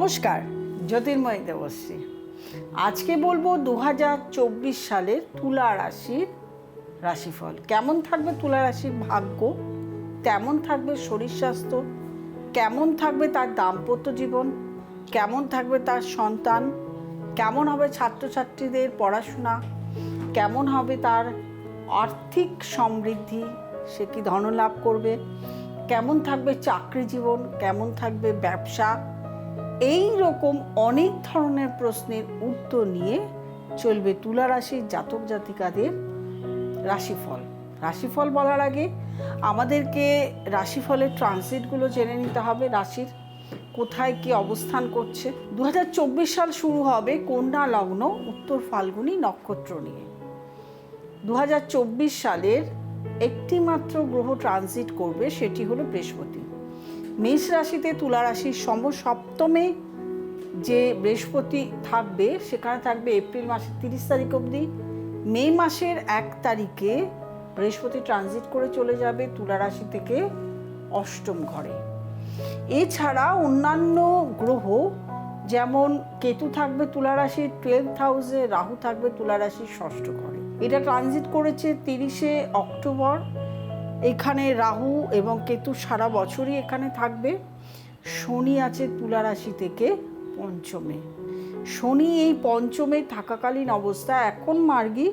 নমস্কার, জ্যোতির্ময় দেবশ্রী। আজকে বলব দু হাজার চব্বিশ সালের তুলা রাশির রাশিফল। কেমন থাকবে তুলা রাশির ভাগ্য? কেমন থাকবে শরীর স্বাস্থ্য? কেমন থাকবে তার দাম্পত্য জীবন? কেমন থাকবে তার সন্তান? কেমন হবে ছাত্রছাত্রীদের পড়াশোনা? কেমন হবে তার আর্থিক সমৃদ্ধি? সে কি ধনলাভ করবে? কেমন থাকবে চাকরি জীবন? কেমন থাকবে ব্যবসা? এই রকম অনেক ধরনের প্রশ্নের উত্তর নিয়ে চলবে তুলা রাশির জাতক জাতিকাদের রাশিফল। রাশিফল বলার আগে আমাদেরকে রাশিফলের ট্রানজিটগুলো জেনে নিতে হবে, রাশির কোথায় কি অবস্থান করছে। দু হাজার চব্বিশ সাল শুরু হবে কন্যা লগ্ন, উত্তর ফাল্গুনী নক্ষত্র নিয়ে। দু হাজার চব্বিশ সালের একটি মাত্র গ্রহ ট্রানজিট করবে, সেটি হলো বৃহস্পতি। মেষ রাশিতে তুলা রাশির সম সপ্তমে যে বৃহস্পতি থাকবে, সেখানে থাকবে এপ্রিল মাসের তিরিশ তারিখ অবধি। মে মাসের এক তারিখে বৃহস্পতি ট্রানজিট করে চলে যাবে তুলা রাশি থেকে অষ্টম ঘরে। এছাড়া অন্যান্য গ্রহ, যেমন কেতু থাকবে তুলা রাশির টুয়েলভ হাউসে রাহু থাকবে তুলা রাশির ষষ্ঠ ঘরে। এটা ট্রানজিট করেছে তিরিশে অক্টোবর। এখানে রাহু এবং কেতু সারা বছরই এখানে থাকবে। শনি আছে তুলা রাশি থেকে পঞ্চমে। শনি এই পঞ্চমে থাকাকালীন অবস্থা, এখন মার্গী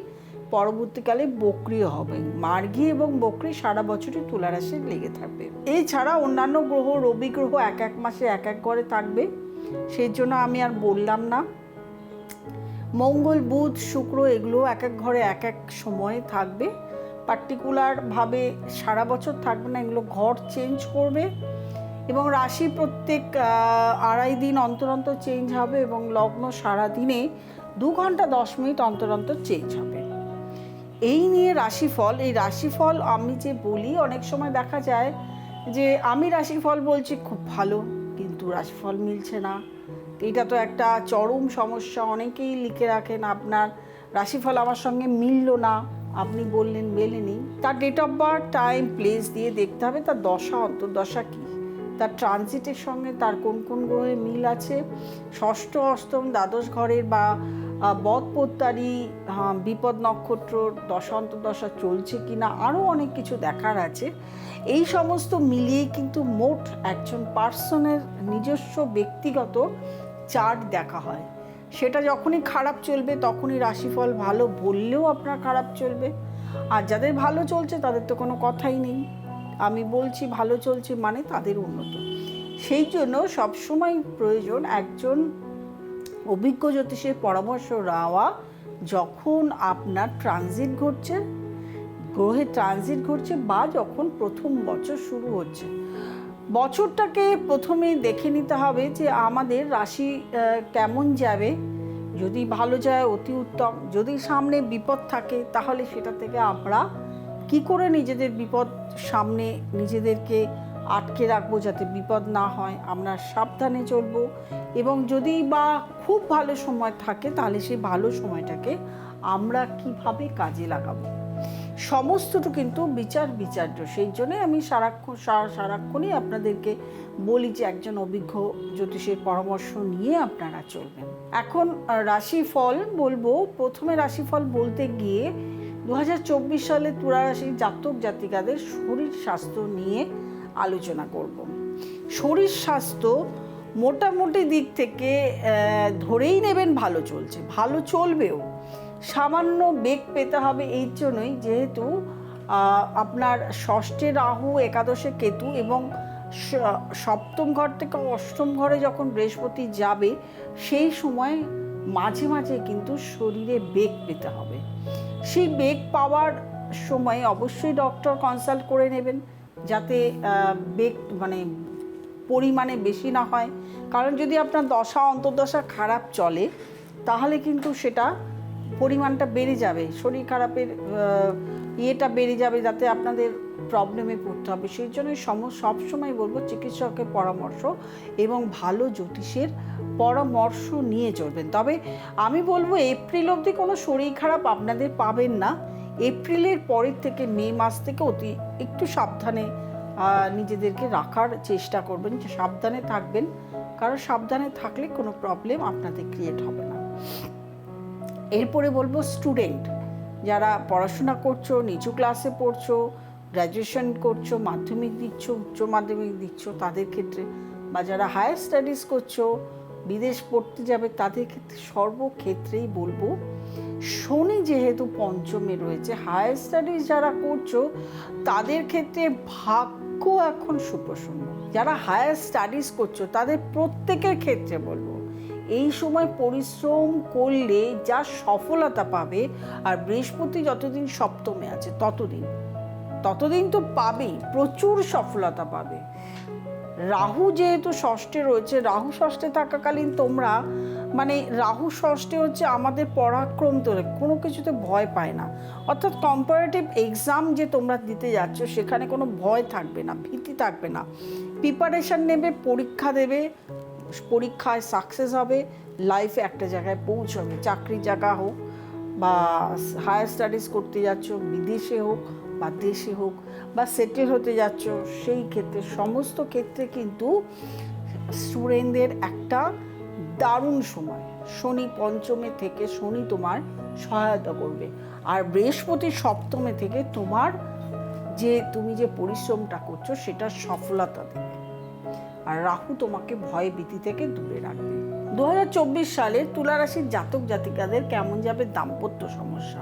পরবর্তীকালে বকরিও হবে। মার্গী এবং বকরি সারা বছরই তুলা লেগে থাকবে। এছাড়া অন্যান্য গ্রহ, রবি গ্রহ এক এক মাসে এক এক ঘরে থাকবে। সেই জন্য আমি আর বললাম না। মঙ্গল, বুধ, শুক্র এগুলো এক এক ঘরে এক এক সময়ে থাকবে। পার্টিকুলারভাবে সারা বছর থাকবে না, এগুলো ঘর চেঞ্জ করবে এবং রাশি প্রত্যেক আড়াই দিন অন্তর অন্তর চেঞ্জ হবে এবং লগ্ন সারা দিনে দু ঘণ্টা দশ মিনিট অন্তর অন্তর চেঞ্জ হবে। এই নিয়ে রাশিফল, এই রাশিফল আমি যে বলি, অনেক সময় দেখা যায় যে আমি রাশিফল বলছি, খুব ভালো, কিন্তু রাশিফল মিলছে না। এটা তো একটা চরম সমস্যা, অনেকেই লিখে রাখেন, আপনার রাশিফল আমার সঙ্গে মিলল না। আপনি বললেন মেলেনি তার date of birth time place দিয়ে দেখতে হবে তার দশা অন্তর্দশা কী? তার ট্রানজিটের সঙ্গে তার কোন কোন গ্রহে মিল আছে? ষষ্ঠ অষ্টম দ্বাদশ ঘরের বা আহ, বদপত্তারি হ্যাঁ, বিপদ নক্ষত্র দশা অন্তর্দশা চলছে কি না আরও অনেক কিছু দেখার আছে। এই সমস্ত মিলিয়ে কিন্তু মোট একজন পার্সনের নিজস্ব ব্যক্তিগত চার্ট দেখা হয়। সেটা যখনই খারাপ চলবে, তখনই রাশিফল ভালো বললেও আপনার খারাপ চলবে। আর যাদের ভালো চলছে, তাদের তো কোনো কথাই নেই। আমি বলছি ভালো চলছে মানে তাদের উন্নত। সেই জন্য সবসময় প্রয়োজন একজন অভিজ্ঞ জ্যোতিষের পরামর্শ নেওয়া যখন আপনার ট্রানজিট ঘটছে, গ্রহে ট্রানজিট ঘটছে বা যখন প্রথম বছর শুরু হচ্ছে। বছরটাকে প্রথমে দেখে নিতে হবে যে আমাদের রাশি কেমন যাবে। যদি ভালো যায়, অতি উত্তম। যদি সামনে বিপদ থাকে, তাহলে সেটা থেকে আমরা কি করে নিজেদের বিপদ সামনে নিজেদেরকে আটকে রাখব যাতে বিপদ না হয়? আমরা সাবধানে চলবো এবং যদি বা খুব ভালো সময় থাকে, তাহলে সেই ভালো সময়টাকে আমরা কীভাবে কাজে লাগাবো? সমস্তটু কিন্তু বিচার বিচার্য। সেই জন্যই আমি সারাক্ষণ সারাক্ষণই আপনাদেরকে বলি যে একজন অভিজ্ঞ জ্যোতিষের পরামর্শ নিয়ে আপনারা চলবেন। এখন রাশিফল বলব। প্রথমে রাশিফল বলতে গিয়ে দু হাজার চব্বিশ সালে তুলা জাতক জাতিকাদের শরীর স্বাস্থ্য নিয়ে আলোচনা করব। শরীর স্বাস্থ্য মোটামুটি দিক থেকে ধরেই নেবেন ভালো চলছে। ভালো চলবেও। সামান্য বেগ পেতে হবে এই জন্যই যেহেতু আপনার ষষ্ঠে রাহু, একাদশে কেতু এবং সপ্তম ঘর থেকে অষ্টম ঘরে যখন বৃহস্পতি যাবে, সেই সময় মাঝে মাঝে কিন্তু শরীরে বেগ পেতে হবে। সেই বেগ পাওয়ার সময় অবশ্যই ডক্টর কনসাল্ট করে নেবেন যাতে বেগ মানে পরিমাণে বেশি না হয়। কারণ যদি আপনার দশা, অন্তর্দশা খারাপ চলে, তাহলে কিন্তু সেটা পরিমাণটা বেড়ে যাবে, শরীর খারাপের ইয়েটা বেড়ে যাবে যাতে আপনাদের প্রবলেমে পড়তে হবে। সেই জন্য সম, সবসময় বলব চিকিৎসকের পরামর্শ এবং ভালো জ্যোতিষের পরামর্শ নিয়ে চলবেন। তবে আমি বলব এপ্রিল অবধি কোনো শরীর খারাপ আপনাদের পাবেন না। এপ্রিলের পরের থেকে মে মাস থেকে অতি, একটু সাবধানে নিজেদেরকে রাখার চেষ্টা করবেন, সাবধানে থাকবেন। কারণ সাবধানে থাকলে কোনো প্রবলেম আপনাদের ক্রিয়েট হবে না। এরপরে বলব স্টুডেন্ট যারা পড়াশোনা করছ, নিচু ক্লাসে পড়ছো গ্র্যাজুয়েশন করছ, মাধ্যমিক দিচ্ছ, উচ্চ মাধ্যমিক দিচ্ছ, তাদের ক্ষেত্রে বা যারা হায়ার স্টাডিজ করছ, বিদেশ পড়তে যাবে, তাদের ক্ষেত্রে সর্বক্ষেত্রেই বলব, শনি যেহেতু পঞ্চমে রয়েছে হায়ার স্টাডিজ যারা করছ, তাদের ক্ষেত্রে ভাগ্য এখন সুপ্রসন্ন। যারা হায়ার স্টাডিজ করছ, তাদের প্রত্যেকের ক্ষেত্রে বলব এই সময় পরিশ্রম করলে যা সফলতা পাবে, আর বৃহস্পতি যতদিন সপ্তমে আছে, ততদিন। ততদিন তো পাবেই, প্রচুর সফলতা পাবে। রাহু যেহেতু ষষ্ঠে রয়েছে, রাহু ষষ্ঠে থাকাকালীন তোমরা মানে রাহু ষষ্ঠে হচ্ছে আমাদের পরাক্রম তোলে কোনো কিছুতে ভয় পায় না। অর্থাৎ কম্পারেটিভ এক্সাম যে তোমরা দিতে যাচ্ছ, সেখানে কোনো ভয় থাকবে না, ভীতি থাকবে না। প্রিপারেশন নেবে, পরীক্ষা দেবে পরীক্ষায় সাকসেস হবে লাইফে একটা জায়গায় পৌঁছবে। চাকরির জায়গা হোক বা হায়ার স্টাডিজ করতে যাচ্ছ, বিদেশে হোক বা দেশে হোক বা সেটেল হতে যাচ্ছ, সেই ক্ষেত্রে, সমস্ত ক্ষেত্রে কিন্তু স্টুডেন্টদের একটা দারুণ সময়। শনি পঞ্চমে থেকে শনি তোমার সহায়তা করবে। আর বৃহস্পতি সপ্তমে থেকে তোমার যে, তুমি যে পরিশ্রমটা করছ, সেটা সফলতা দেবে। আর রাহু তোমাকে ভয় ভীতি থেকে দূরে রাখবে। দু হাজার চব্বিশ সালে তুলা রাশির জাতক জাতিকাদের কেমন যাবে দাম্পত্য সমস্যা?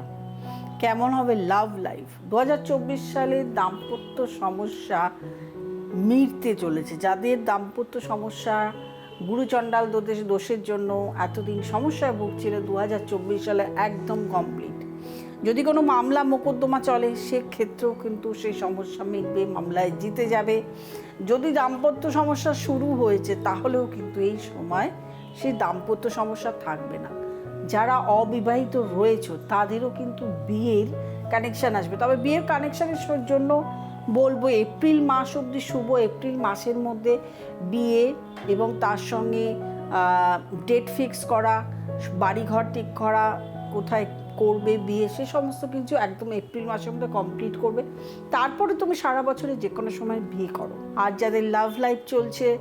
কেমন হবে লাভ লাইফ দু হাজার চব্বিশ সালে দাম্পত্য সমস্যা মিটতে চলেছে। যাদের দাম্পত্য সমস্যা গুরুচণ্ডাল দোষের দোষের জন্য এতদিন সমস্যায় ভুগছিল দু হাজার চব্বিশ সালে একদম কমপ্লিট যদি কোনো মামলা, মোকদ্দমা চলে, সেক্ষেত্রেও কিন্তু সেই সমস্যা মিটবে, মামলায় জিতে যাবে। যদি দাম্পত্য সমস্যা শুরু হয়েছে, তাহলেও কিন্তু এই সময় সেই দাম্পত্য সমস্যা থাকবে না। যারা অবিবাহিত রয়েছে, তাদেরও কিন্তু বিয়ের কানেকশান আসবে। তবে বিয়ের কানেকশানের জন্য বলব, এপ্রিল মাস অবধি শুভ এপ্রিল মাসের মধ্যে বিয়ে এবং তার সঙ্গে ডেট ফিক্স করা, বাড়িঘর ঠিক করা, কোথায় করবে, বিয়ে, সে সমস্ত কিছু একদম এপ্রিল মাসের মধ্যে কমপ্লিট করবে। তারপরে তুমি সারা বছরে যে কোনো সময় বিয়ে করো। আর যাদের লাভ লাইফ চলছে,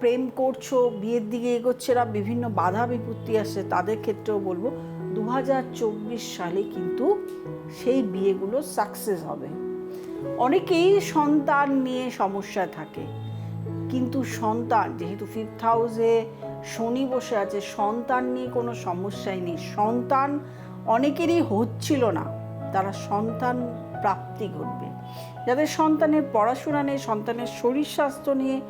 প্রেম করছ, বিয়ের দিকে এগোচ্ছে না বিভিন্ন বাধা বিপত্তি আসছে, তাদের ক্ষেত্রেও বলব দু হাজার চব্বিশ সালে কিন্তু সেই বিয়েগুলো সাকসেস হবে। অনেকেই সন্তান নিয়ে সমস্যায় থাকে। কিন্তু সন্তান, যেহেতু ফিফথ হাউসে শনি বসে আছে, সন্তান নিয়ে কোনো সমস্যাই নেই। সন্তান অনেকেরই হচ্ছিল না। তারা সন্তান প্রাপ্তি ঘটবে। যাদের সন্তানের পড়াশোনা নেই, সন্তানের শরীর স্বাস্থ্য নিয়ে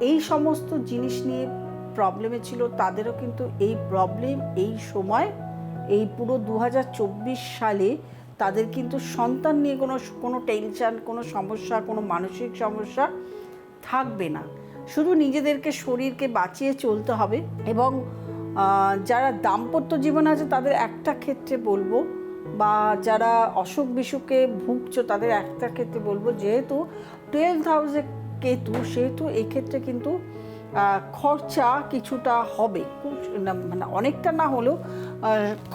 এই সমস্ত জিনিস নিয়ে প্রবলেমে ছিল, তাদেরও কিন্তু এই প্রবলেম এই সময়, এই পুরো দু হাজার চব্বিশ সালে তাদের কিন্তু সন্তান নিয়ে কোনো কোনো টেনশান কোনো সমস্যা, কোনো মানসিক সমস্যা থাকবে না। শুধু নিজেদেরকে, শরীরকে বাঁচিয়ে চলতে হবে এবং যারা দাম্পত্য জীবন আছে, তাদের একটা ক্ষেত্রে বলব, বা যারা অসুখ বিসুখে ভুগছো, তাদের একটা ক্ষেত্রে বলব, যেহেতু টুয়েলভ হাউসে কেতু, সেহেতু এই ক্ষেত্রে কিন্তু খরচা কিছুটা হবে। মানে অনেকটা না হলেও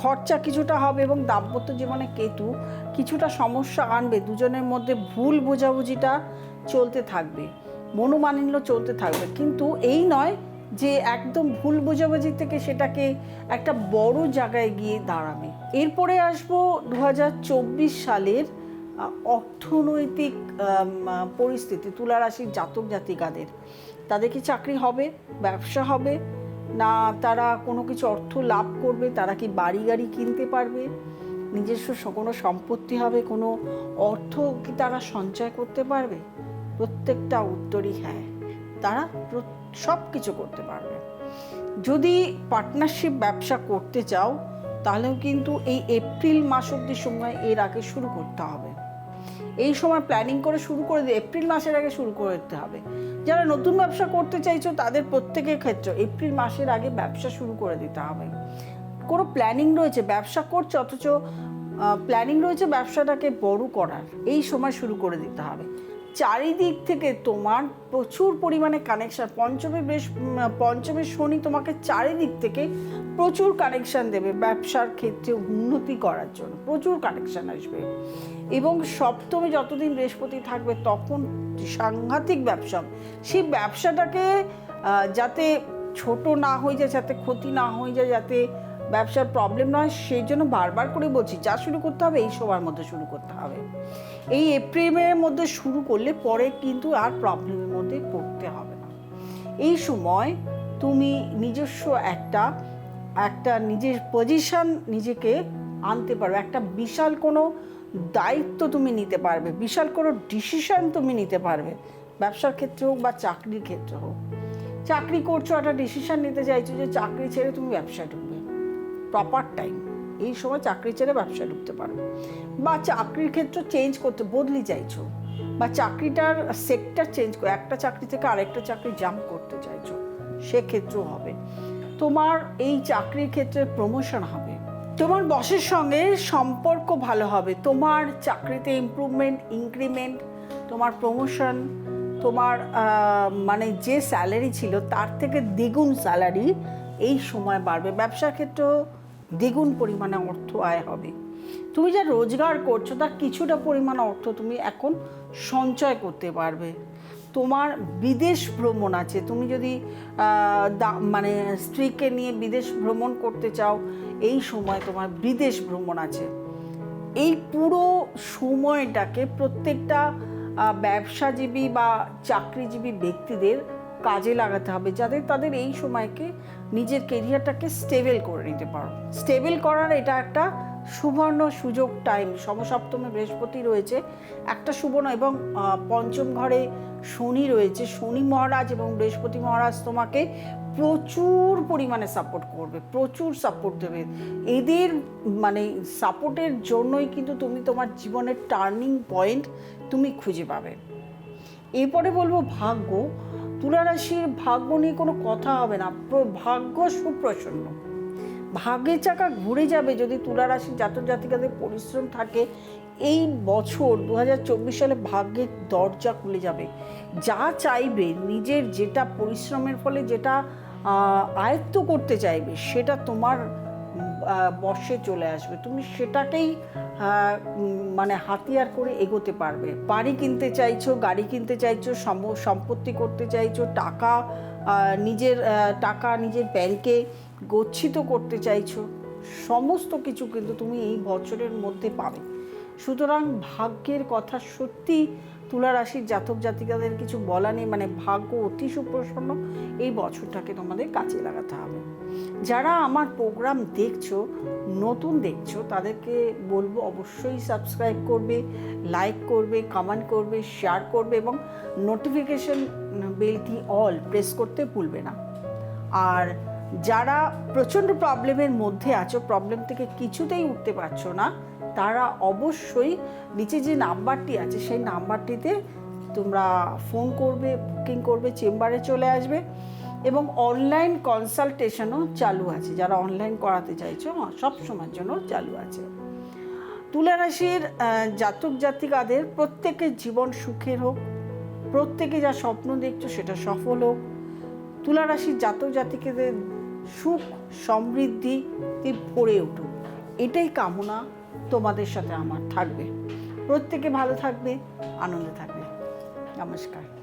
খরচা কিছুটা হবে এবং দাম্পত্য জীবনে কেতু কিছুটা সমস্যা আনবে। দুজনের মধ্যে ভুল বোঝাবুঝিটা চলতে থাকবে, মনোমালিন্য চলতে থাকবে। কিন্তু এই নয় যে একদম ভুল বোঝাবুঝি থেকে সেটাকে একটা বড় জায়গায় গিয়ে দাঁড়াবে। এরপরে আসব দু সালের অর্থনৈতিক পরিস্থিতি তুলা রাশির জাতক জাতিকাদের। তাদের কি চাকরি হবে? ব্যবসা হবে? না তারা কোনো কিছু অর্থ লাভ করবে? তারা কি বাড়ি গাড়ি কিনতে পারবে? নিজস্ব কোনো সম্পত্তি হবে? কোনো অর্থ কি তারা সঞ্চয় করতে পারবে? প্রত্যেকটা উত্তরই হ্যাঁ। তারা সব কিছু করতে পারবে। যদি পার্টনারশিপ ব্যবসা করতে চাও, তাহলেও কিন্তু এই এপ্রিল মাস অব্দি সময় এর আগে শুরু করতে হবে। এই সময় প্ল্যানিং করে শুরু করে দিয়ে এপ্রিল মাসের আগে শুরু করে দিতে হবে। যারা নতুন ব্যবসা করতে চাইছো, তাদের প্রত্যেকের ক্ষেত্রে এপ্রিল মাসের আগে ব্যবসা শুরু করে দিতে হবে। কোনো প্ল্যানিং রয়েছে, ব্যবসা করছে অথচ প্ল্যানিং রয়েছে ব্যবসাটাকে বড় করার। এই সময় শুরু করে দিতে হবে। চারিদিক থেকে তোমার প্রচুর পরিমাণে কানেকশান পঞ্চমী বেশ পঞ্চমের শনি তোমাকে চারিদিক থেকে প্রচুর কানেকশান দেবে ব্যবসার ক্ষেত্রে উন্নতি করার জন্য, প্রচুর কানেকশান আসবে। এবং সপ্তমে যতদিন বৃহস্পতি থাকবে তখন সাংঘাতিক ব্যবসা, সেই ব্যবসাটাকে যাতে ছোট না হয়ে যায়, যাতে ক্ষতি না হয়ে যায়, যাতে ব্যবসার প্রবলেম নয়, সেই জন্য বারবার করে বলছি, যা শুরু করতে হবে, এই সময়ের মধ্যে শুরু করতে হবে। এই এপ্রিলের মধ্যে শুরু করলে পরে কিন্তু আর প্রবলেমের মধ্যে পড়তে হবে না। এই সময় তুমি নিজস্ব একটা একটা নিজের পজিশন নিজেকে আনতে পারবে, একটা বিশাল কোনো দায়িত্ব তুমি নিতে পারবে, বিশাল কোনো ডিসিশন তুমি নিতে পারবে, ব্যবসার ক্ষেত্রে হোক বা চাকরির ক্ষেত্রে হোক। চাকরি করছ, একটা ডিসিশন নিতে চাইছো যে চাকরি ছেড়ে তুমি ব্যবসায় ঢুকবে। প্রপার টাইম এই সময় চাকরি ছেড়ে ব্যবসায় ঢুকতে পারো। বা চাকরির ক্ষেত্র চেঞ্জ করতে, বদলি চাইছো বা চাকরিটার সেক্টর চেঞ্জ করে, একটা চাকরি থেকে আরেকটা চাকরি জাম্প করতে চাইছো, সেক্ষেত্রেও হবে। তোমার এই চাকরির ক্ষেত্রে প্রমোশন হবে। তোমার বসের সঙ্গে সম্পর্ক ভালো হবে। তোমার চাকরিতে ইমপ্রুভমেন্ট ইনক্রিমেন্ট তোমার প্রমোশন তোমার মানে যে স্যালারি ছিল, তার থেকে দ্বিগুণ স্যালারি এই সময় বাড়বে। ব্যবসার ক্ষেত্রেও দ্বিগুণ পরিমাণে অর্থ আয় হবে। তুমি যা রোজগার করছ, তার কিছুটা পরিমাণ অর্থ তুমি এখন সঞ্চয় করতে পারবে। তোমার বিদেশ ভ্রমণ আছে। তুমি যদি মানে স্ত্রীকে নিয়ে বিদেশ ভ্রমণ করতে চাও, এই সময় তোমার বিদেশ ভ্রমণ আছে। এই পুরো সময়টাকে প্রত্যেকটা ব্যবসাজীবী বা চাকরিজীবী ব্যক্তিদের কাজে লাগাতে হবে, যাদের, তাদের এই সময়কে নিজের কেরিয়ারটাকে স্টেবল করে নিতে পারো। স্টেবল করার এটা একটা সুবর্ণ সুযোগ টাইম সমসপ্তমে বৃহস্পতি রয়েছে, একটা সুবর্ণ এবং পঞ্চম ঘরে শনি রয়েছে। শনি মহারাজ এবং বৃহস্পতি মহারাজ তোমাকে প্রচুর পরিমাণে সাপোর্ট করবে, প্রচুর সাপোর্ট দেবে। এদের মানে সাপোর্টের জন্যই কিন্তু তুমি তোমার জীবনের টার্নিং পয়েন্ট তুমি খুঁজে পাবে। এরপরে বলব ভাগ্য। তুলা রাশির ভাগ্য নিয়ে কোনো কথা হবে না। ভাগ্য সুপ্রসন্ন। ভাগ্যের চাকা ঘুরে যাবে যদি তুলা রাশির জাতক জাতিকাদের পরিশ্রম থাকে। এই বছর দু হাজার চব্বিশ সালে ভাগ্যের দরজা খুলে যাবে। যা চাইবে নিজের যেটা পরিশ্রমের ফলে যেটা আয়ত্ত করতে চাইবে, সেটা তোমার বর্ষে চলে আসবে। তুমি সেটাকেই মানে হাতিয়ার করে এগোতে পারবে। বাড়ি কিনতে চাইছো, গাড়ি কিনতে চাইছো সম- সম্পত্তি করতে চাইছো, টাকা নিজের টাকা নিজের ব্যাংকে গচ্ছিত করতে চাইছো, সমস্ত কিছু কিন্তু তুমি এই বছরের মধ্যে পাবে। সুতরাং ভাগ্যের কথা সত্যি তুলা রাশির জাতক জাতিকাদের কিছু বলা নেই মানে ভাগ্য অতি সুপ্রসন্ন, এই বছরটাকে তোমাদের কাজে লাগাতে হবে। যারা আমার প্রোগ্রাম দেখছ, নতুন দেখছ, তাদেরকে বলব অবশ্যই সাবস্ক্রাইব করবে লাইক করবে কমেন্ট করবে শেয়ার করবে এবং নোটিফিকেশন বেলটি অল প্রেস করতে ভুলবে না। আর যারা প্রচণ্ড প্রবলেমের মধ্যে আছো প্রবলেম থেকে কিছুতেই উঠতে পারছ না তারা অবশ্যই নিচে যে নাম্বারটি আছে, সেই নাম্বারটিতে তোমরা ফোন করবে বুকিং করবে, চেম্বারে চলে আসবে এবং অনলাইন কনসালটেশনও চালু আছে। যারা অনলাইন করাতে চাইছো সব সময়ের জন্য চালু আছে। তুলা রাশির জাতক জাতিকাদের প্রত্যেকের জীবন সুখের হোক, প্রত্যেকে যা স্বপ্ন দেখছ সেটা সফল হোক। তুলা রাশির জাতক জাতিকাদের সুখ সমৃদ্ধিতে ভরে উঠুক। এটাই কামনা। তোমাদের সাথে আমার থাকবে। প্রত্যেকে ভালো থাকবে আনন্দে থাকবে। নমস্কার।